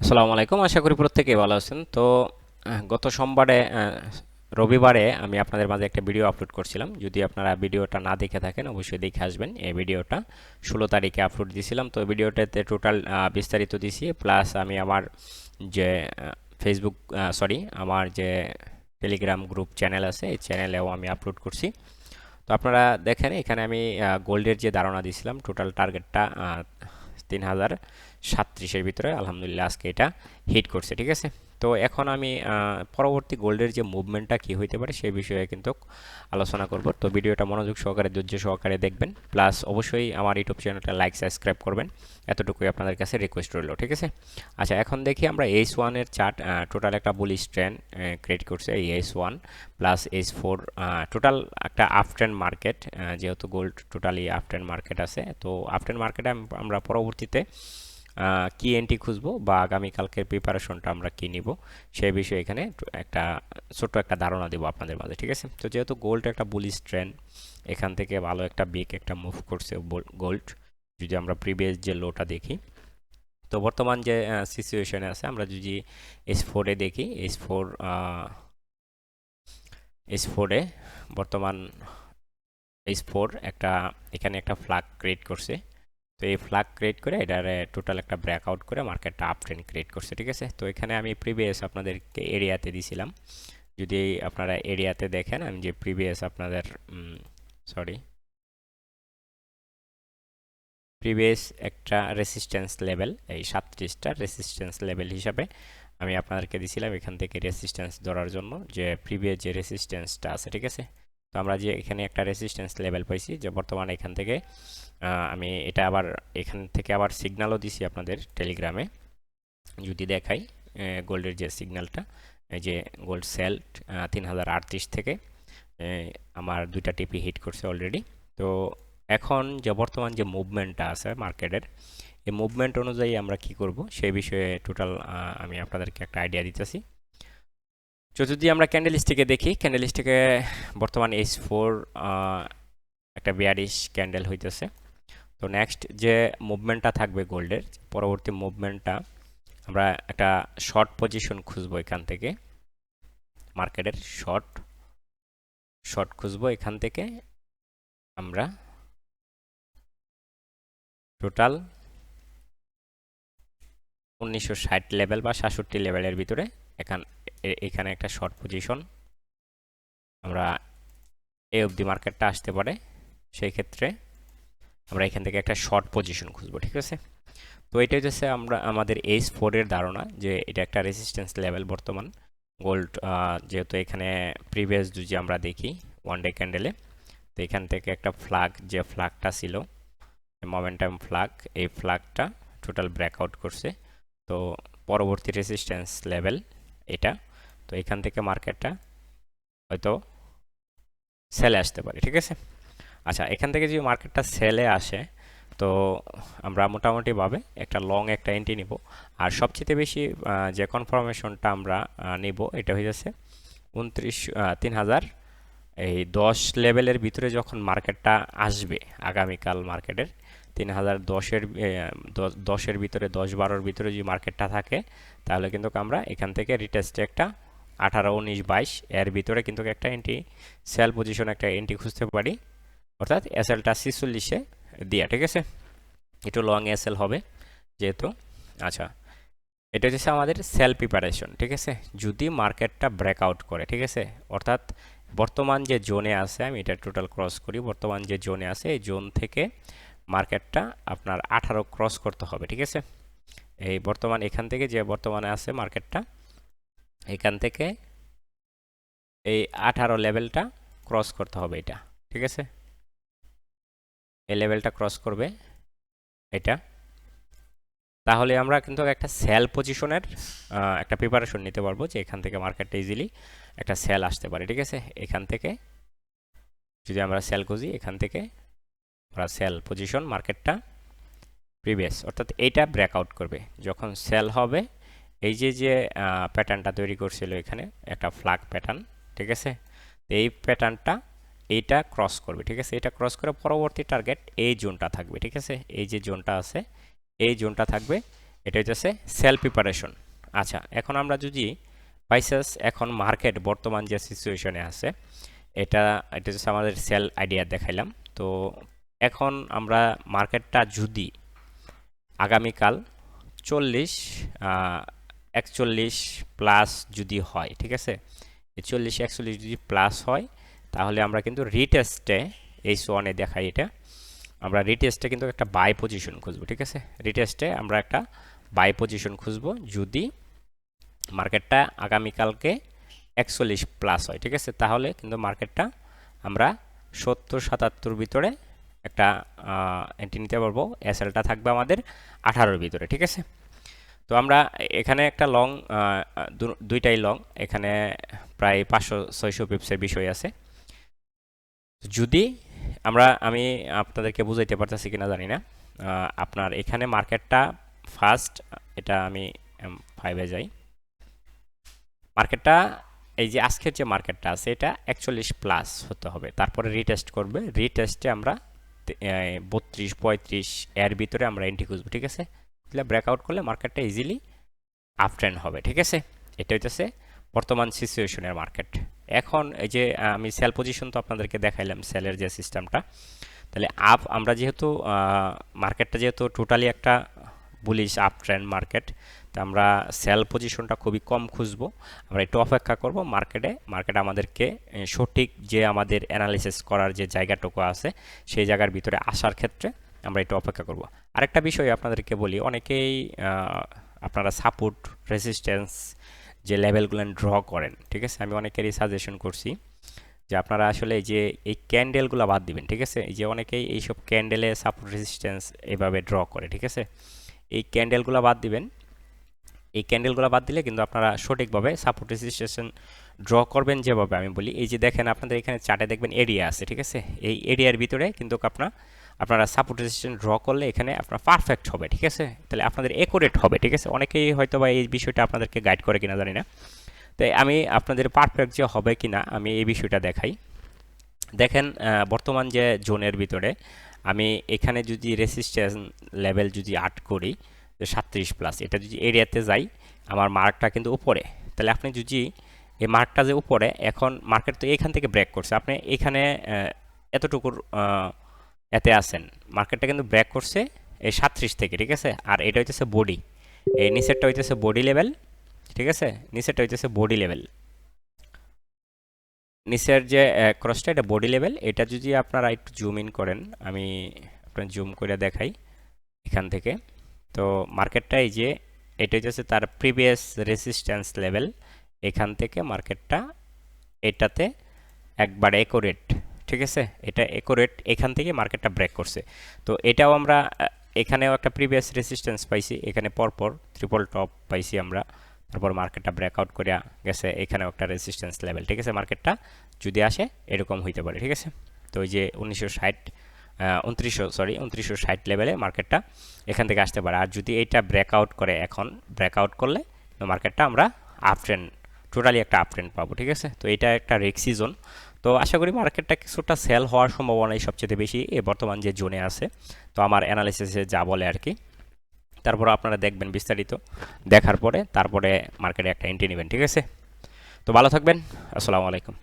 আসসালামু আলাইকুম, আশা করি প্রত্যেকেই ভালো আছেন। তো গত সোমবারে রবিবারে আমি আপনাদের মাঝে একটা ভিডিও আপলোড করছিলাম। যদি আপনারা ভিডিওটা না দেখে থাকেন, অবশ্যই দেখে আসবেন। এই ভিডিওটা ষোলো তারিখে আপলোড দিয়েছিলাম। তো, ভিডিওটাতে টোটাল বিস্তারিত দিছি। প্লাস আমি আমার যে ফেসবুক সরি আমার যে টেলিগ্রাম গ্রুপ চ্যানেল আছে, এই চ্যানেলেও আমি আপলোড করছি। তো, আপনারা দেখেন, এখানে আমি গোল্ডের যে ধারণা দিয়েছিলাম টোটাল টার্গেটটা তিন হাজার সাতত্রিশের ভিতরে আলহামদুলিল্লাহ আজকে এটা হিট করছে ঠিক আছে? তো এখন আমি পরবর্তী গোল্ডের যে মুভমেন্টটা কী হইতে পারে সেই বিষয়ে কিন্তু আলোচনা করব। তো ভিডিওটা মনোযোগ সহকারে, ধৈর্য সহকারে দেখবেন। প্লাস অবশ্যই আমার ইউটিউব চ্যানেলটা লাইক সাবস্ক্রাইব করবেন। এতটুকুই আপনাদের কাছে রিকোয়েস্ট রইল, ঠিক আছে? আচ্ছা এখন দেখি আমরা এইচ ওয়ানের চার্ট টোটাল একটা বুলিশ ট্রেন ক্রিয়েট করছে এই H one plus H four total একটা আফট্রেন মার্কেট যেহেতু গোল্ড টোটালি আফট্রেন মার্কেট আছে। তো আফট্রেন মার্কেটে আমরা পরবর্তীতে কি এন্ট্রি খুঁজবো বা আগামীকালকের প্রিপারেশনটা আমরা কি নিব, সেই বিষয়ে এখানে একটা ছোট্ট একটা ধারণা দেবো আপনাদের মাঝে, ঠিক আছে? তো যেহেতু গোল্ড একটা বুলিশ ট্রেন্ড এখান থেকে ভালো একটা বিগ একটা মুভ করছে গোল্ড যদি আমরা প্রিভিয়াস যে লোটা দেখি। তো বর্তমান যে সিচুয়েশনে আছে, আমরা যদি এস ফোরে দেখি এস ফোর এস ফোরে বর্তমান এস ফোর একটা, এখানে একটা ফ্ল্যাগ ক্রিয়েট করছে। তো এই ফ্ল্যাগ ক্রিয়েট করে এটার টোটাল একটা ব্রেকআউট করে মার্কেটটা আপ ট্রেন্ড ক্রিয়েট করছে, ঠিক আছে? তো এখানে আমি প্রিভিয়াস আপনাদেরকে এরিয়াতে দিছিলাম। যদি আপনারা এরিয়াতে দেখেন, আমি যে প্রিভিয়াস আপনাদের সরি প্রিভিয়াস একটা রেসিস্ট্যান্স লেভেল এই সাতত্রিশটা রেসিস্ট্যান্স লেভেল হিসাবে আমি আপনাদেরকে দিছিলাম এখান থেকে রেসিস্ট্যান্স ধরার জন্য, যে প্রিভিয়াস যে রেসিস্ট্যান্সটা আছে, ঠিক আছে? তো আমরা যে এখানে একটা রেসিস্ট্যান্স লেভেল পাইছি, যে বর্তমানে এখান থেকে আমি এটা আবার এখান থেকে আবার সিগন্যালও দিছি আপনাদের টেলিগ্রামে যদি দেখাই গোল্ডের যে সিগন্যালটা এই যে গোল্ড সেল তিন হাজার আটত্রিশ থেকে আমার দুইটা টিপি হিট করছে অলরেডি তো এখন যে বর্তমান যে মুভমেন্টটা আছে মার্কেটের এই মুভমেন্ট অনুযায়ী আমরা কি করব, সেই বিষয়ে টোটাল আমি আপনাদেরকে একটা আইডিয়া দিতেছি। যদি আমরা ক্যান্ডেলিস্টিকে দেখি ক্যান্ডেলিস্টিকে বর্তমান এইচ ফোর একটা বিয়ারিশ ক্যান্ডেল হইতেছে। তো নেক্সট যে মুভমেন্টটা থাকবে গোল্ডের পরবর্তী মুভমেন্টটা আমরা একটা শর্ট পজিশন খুঁজবো এখান থেকে মার্কেটের শর্ট শর্ট খুঁজবো এখান থেকে। আমরা টোটাল উনিশশো ষাট লেভেল বা সাতষট্টি লেভেলের ভিতরে এখান, এ- এখানে একটা শর্ট পজিশন আমরা এই অবধি মার্কেটটা আসতে পারে, সেই ক্ষেত্রে আমরা এখান থেকে একটা শর্ট পজিশন খুঁজবো, ঠিক আছে? তো এটা হচ্ছে আমরা, আমাদের এইচ ফোরের ধারণা যে এটা একটা রেজিস্ট্যান্স লেভেল বর্তমান। গোল্ড যেহেতু এখানে প্রিভিয়াস যদি আমরা দেখি ওয়ান ডে ক্যান্ডেলে তো এখান থেকে একটা ফ্ল্যাগ যে ফ্ল্যাগটা ছিল মোমেন্টাম ফ্ল্যাগ এই ফ্ল্যাগটা টোটাল ব্রেকআউট করছে। তো পরবর্তী রেজিস্ট্যান্স লেভেল এটা। তো এখান থেকে মার্কেটটা হয়তো সেলে আসতে পারে, ঠিক আছে? আচ্ছা এখান থেকে যদি মার্কেটটা সেলে আসে, তো আমরা মোটামুটিভাবে একটা লং একটা এন্ট্রি নিব। আর সবচেয়ে বেশি যে কনফার্মেশনটা আমরা নিব, এটা হয়ে যাচ্ছে উনত্রিশ তিন হাজার এই দশ লেভেলের ভিতরে যখন মার্কেটটা আসবে, আগামীকাল মার্কেটের তিন হাজার দশের দশ- দশের ভিতরে, দশ বারোর ভিতরে যদি মার্কেটটা থাকে, তাহলে কিন্তু আমরা এখান থেকে রিটেস্টে একটা আঠারো, উনিশ, বাইশ, এর ভিতরে কিন্তু একটা এন্ট্রি সেল পজিশন একটা এন্ট্রি খুঁজতে পারি। অর্থাৎ এসএলটা ছিচল্লিশে দিয়া, ঠিক আছে? একটু লং এসএল হবে, যেহেতু আচ্ছা। এটা হচ্ছে আমাদের সেল প্রিপারেশন ঠিক আছে? যদি মার্কেটটা ব্রেকআউট করে, ঠিক আছে? অর্থাৎ বর্তমান যে জোনে আছে, আমি এটা টোটাল ক্রস করি, বর্তমান যে জোনে আছে, এই জোন থেকে মার্কেটটা আপনার আঠারো ক্রস করতে হবে, ঠিক আছে? এই বর্তমান এখান থেকে যে বর্তমানে আছে মার্কেটটা, এখান থেকে এই আঠারো লেভেলটা ক্রস করতে হবে এটা, ঠিক আছে? এই লেভেলটা ক্রস করবে এটা। তাহলে আমরা কিন্তু একটা সেল পজিশনের একটা প্রিপারেশন নিতে পারব যে এখান থেকে মার্কেটটা ইজিলি একটা সেল আসতে পারে, ঠিক আছে? এখান থেকে যদি আমরা সেল খুঁজি, এখান থেকে আমরা সেল পজিশন মার্কেটটা প্রিভিয়াস অর্থাৎ এইটা ব্রেকআউট করবে। যখন সেল হবে, এই যে যে প্যাটার্নটা তৈরি করছিল এখানে, একটা ফ্ল্যাগ প্যাটার্ন ঠিক আছে? এই প্যাটার্নটা এইটা ক্রস করবে, ঠিক আছে? এটা ক্রস করে পরবর্তী টার্গেট এই জোনটা থাকবে, ঠিক আছে? এই যে জোনটা আছে, এই জোনটা থাকবে, এটা হচ্ছে সেল প্রিপারেশন আচ্ছা এখন আমরা যদি বাইসাস এখন মার্কেট বর্তমান যে সিচুয়েশনে আছে, এটা এটা হচ্ছে আমাদের সেল আইডিয়া দেখাইলাম। তো এখন আমরা মার্কেটটা যদি আগামীকাল চল্লিশ একচল্লিশ প্লাস যদি হয়, ঠিক আছে? চল্লিশ, একচল্লিশ যদি প্লাস হয়, তাহলে আমরা কিন্তু রিটেস্টে এই সোয়ানে দেখাই এটা, আমরা রিটেস্টে কিন্তু একটা বাই পজিশন খুঁজবো, ঠিক আছে? রিটেস্টে আমরা একটা বাই পজিশন খুঁজবো যদি মার্কেটটা আগামীকালকে একচল্লিশ প্লাস হয়, ঠিক আছে? তাহলে কিন্তু মার্কেটটা আমরা সত্তর, সাতাত্তর ভিতরে একটা এন্ট্রি নিতে পারব। এসএলটা থাকবে আমাদের আঠারোর ভিতরে, ঠিক আছে? তো আমরা এখানে একটা লং দুইটাই লং এখানে প্রায় পাঁচশো, ছয়শো পিপসের বিষয় আছে। যদি আমরা, আমি আপনাদেরকে বুঝাইতে পারতেছি কিনা জানি না আপনার এখানে মার্কেটটা ফার্স্ট এটা আমি ফাইভে যাই। মার্কেটটা, এই যে আজকের যে মার্কেটটা আছে, এটা একচল্লিশ প্লাস হতে হবে। তারপরে রিটেস্ট করবে। রিটেস্টে আমরা বত্রিশ পঁয়ত্রিশ এর ভিতরে আমরা এন্ট্রি খুঁজবো, ঠিক আছে? তাহলে ব্রেকআউট করলে মার্কেটটা ইজিলি আপ ট্রেন্ড হবে, ঠিক আছে? এটা হইতেছে বর্তমান সিচুয়েশনের মার্কেট এখন এই যে আমি সেল পজিশন তো আপনাদেরকে দেখাইলাম সেলের যে সিস্টেমটা তাহলে আপ আমরা যেহেতু মার্কেটটা যেহেতু টোটালি একটা বুলিশ আপ ট্রেন্ড মার্কেট তো আমরা সেল পজিশনটা খুবই কম খুঁজবো। আমরা একটু অপেক্ষা করব মার্কেটে মার্কেট আমাদেরকে সঠিক যে আমাদের অ্যানালিসিস করার যে জায়গাটুকু আছে, সেই জায়গার ভিতরে আসার ক্ষেত্রে আমরা একটু অপেক্ষা করব। আরেকটা বিষয় আপনাদেরকে বলি, অনেকেই আপনারা সাপোর্ট রেসিস্ট্যান্স যে লেভেলগুলো ড্র করেন, ঠিক আছে? আমি অনেকেরই সাজেশন করছি যে আপনারা আসলে যে, এই ক্যান্ডেলগুলো বাদ দিবেন, ঠিক আছে? যে অনেকেই এইসব ক্যান্ডেলে সাপোর্ট রেসিস্ট্যান্স এভাবে ড্র করে, ঠিক আছে? এই ক্যান্ডেলগুলো বাদ দিবেন। এই ক্যান্ডেলগুলো বাদ দিলে কিন্তু আপনারা সঠিকভাবে সাপোর্ট রেজিস্ট্রেশন ড্র করবেন যেভাবে আমি বলি। এই যে দেখেন আপনাদের এখানে চার্টে দেখবেন এরিয়া আছে, ঠিক আছে? এই এরিয়ার ভিতরে কিন্তু আপনার, আপনারা সাপোর্ট রেজিস্ট্রেশন ড্র করলে এখানে আপনার পারফেক্ট হবে, ঠিক আছে? তাহলে আপনাদের একুরেট হবে, ঠিক আছে? অনেকেই হয়তো বা এই বিষয়টা আপনাদেরকে গাইড করে কিনা জানি না। তাই আমি আপনাদের পারফেক্ট যে হবে কিনা আমি এই বিষয়টা দেখাই। দেখেন বর্তমান যে জোনের ভিতরে আমি এখানে যদি রেসিস্ট্যান্স লেভেল যদি আট করি সাতত্রিশ প্লাস এটা যদি এরিয়াতে যাই, আমার মার্কটা কিন্তু উপরে। তাহলে আপনি যদি এই মার্কটা যে উপরে, এখন মার্কেট তো এখান থেকে ব্রেক করছে। আপনি এখানে এতটুকুর এতে আছেন। মার্কেটটা কিন্তু ব্রেক করছে এই সাতত্রিশ থেকে, ঠিক আছে? আর এটা হইতেছে বডি এই নিচেরটা হইতেছে বডি লেভেল ঠিক আছে? নিচেরটা হইতেছে বডি লেভেল নিচের যে ক্রসটা এটা বডি লেভেল এটা যদি আপনারা একটু জুম ইন করেন, আমি আপনার জুম করে দেখাই এখান থেকে। তো মার্কেটটা এই যে, এটা হচ্ছে তার প্রিভিয়াস রেসিস্ট্যান্স লেভেল এখান থেকে মার্কেটটা এটাতে একবার একোরেট ঠিক আছে? এটা একোরেট এখান থেকে মার্কেটটা ব্রেক করছে। তো এটাও আমরা এখানেও একটা প্রিভিয়াস রেসিস্ট্যান্স পাইছি, এখানে পরপর ট্রিপল টপ পাইছি আমরা। তারপর মার্কেটটা ব্রেকআউট করে গেছে, এখানেও একটা রেসিস্ট্যান্স লেভেল ঠিক আছে? মার্কেটটা যদি আসে, এরকম হইতে পারে, ঠিক আছে? তো ওই যে উনিশশো ষাট উনত্রিশশো সরি উনত্রিশশো ষাট লেভেলে মার্কেটটা এখান থেকে আসতে পারে। আর যদি এইটা ব্রেকআউট করে এখন ব্রেকআউট করলে মার্কেটটা আমরা আপ ট্রেন্ড টোটালি একটা আপ ট্রেন্ড পাবো, ঠিক আছে? তো এটা একটা রেক সিজন তো আশা করি মার্কেটটা কিছুটা সেল হওয়ার সম্ভাবনাই সবচেয়ে বেশি এ বর্তমান যে জোনে আছে। তো আমার অ্যানালিসিসে যা বলে আর কি তারপর আপনারা দেখবেন বিস্তারিত দেখার পরে তারপরে মার্কেটে একটা এন্ট্রি নেবেন, ঠিক আছে? তো ভালো থাকবেন, আসসালামু আলাইকুম।